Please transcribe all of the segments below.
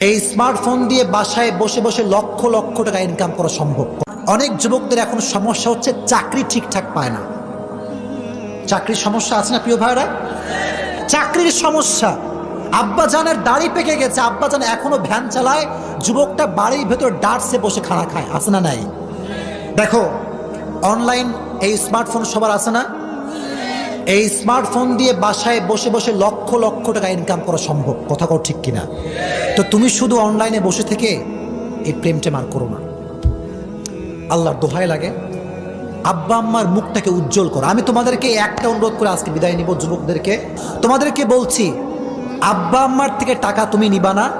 এই স্মার্টফোন দিয়ে বাসায় বসে বসে লক্ষ লক্ষ টাকা ইনকাম করা সম্ভব। অনেক যুবকদের এখন সমস্যা হচ্ছে চাকরি ঠিকঠাক পায় না। চাকরির সমস্যা আছে না প্রিয় ভাইরা? চাকরির সমস্যা। আব্বা জানের দাড়ি পেকে গেছে। আব্বা জান এখনও ভ্যান চালায়। যুবকটা বাড়ির ভেতর ডার্সে বসে খানা খায়। আছে না নাই? দেখো অনলাইন এই স্মার্টফোন সবার আছে না? এই স্মার্টফোন দিয়ে বাসায় বসে বসে লক্ষ লক্ষ টাকা ইনকাম করা সম্ভব। কথা কও ঠিক কিনা? তো তুমি শুধু অনলাইনে বসে থেকে এই প্রেমটে মার করো না। আল্লাহর দোহাই লাগে। আব্বা আম্মার মুখটাকে উজ্জ্বল করো। আমি তোমাদেরকে একটা অনুরোধ করে আজকে বিদায় নিব যুবকদেরকে। তোমাদেরকে বলছি, আব্বা আম্মার থেকে টাকা তুমি নিবা না।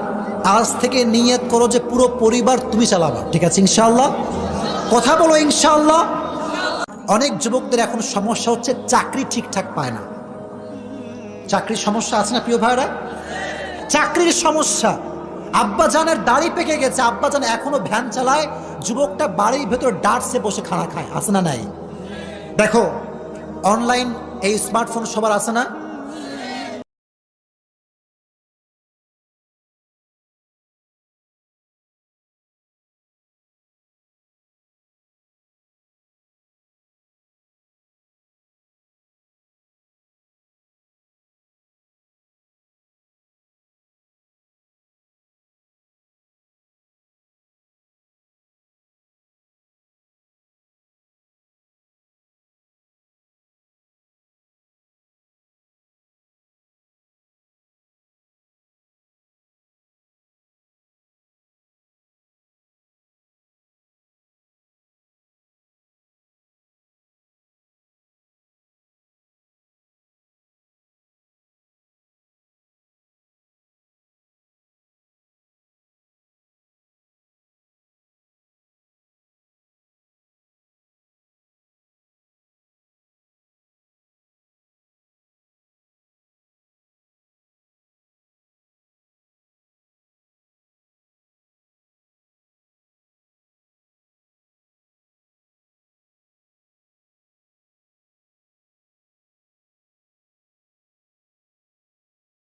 আজ থেকে নিয়ত করো যে পুরো পরিবার তুমি চালাবা। ঠিক আছে, ইনশাআল্লাহ? কথা বলো, ইনশাআল্লাহ? অনেক যুবকদের এখন সমস্যা হচ্ছে, চাকরি ঠিকঠাক পায় না। চাকরির সমস্যা আছে না, প্রিয় ভাইরা চাকরির সমস্যা। আব্বাজানের দাড়ি পেকে গেছে। আব্বাজান এখনও ভ্যান চালায়। যুবকটা বাড়ির ভেতর ডার্সে বসে খানা খায়। আসে না নাই? দেখো অনলাইন এই স্মার্টফোন সবার আসে না?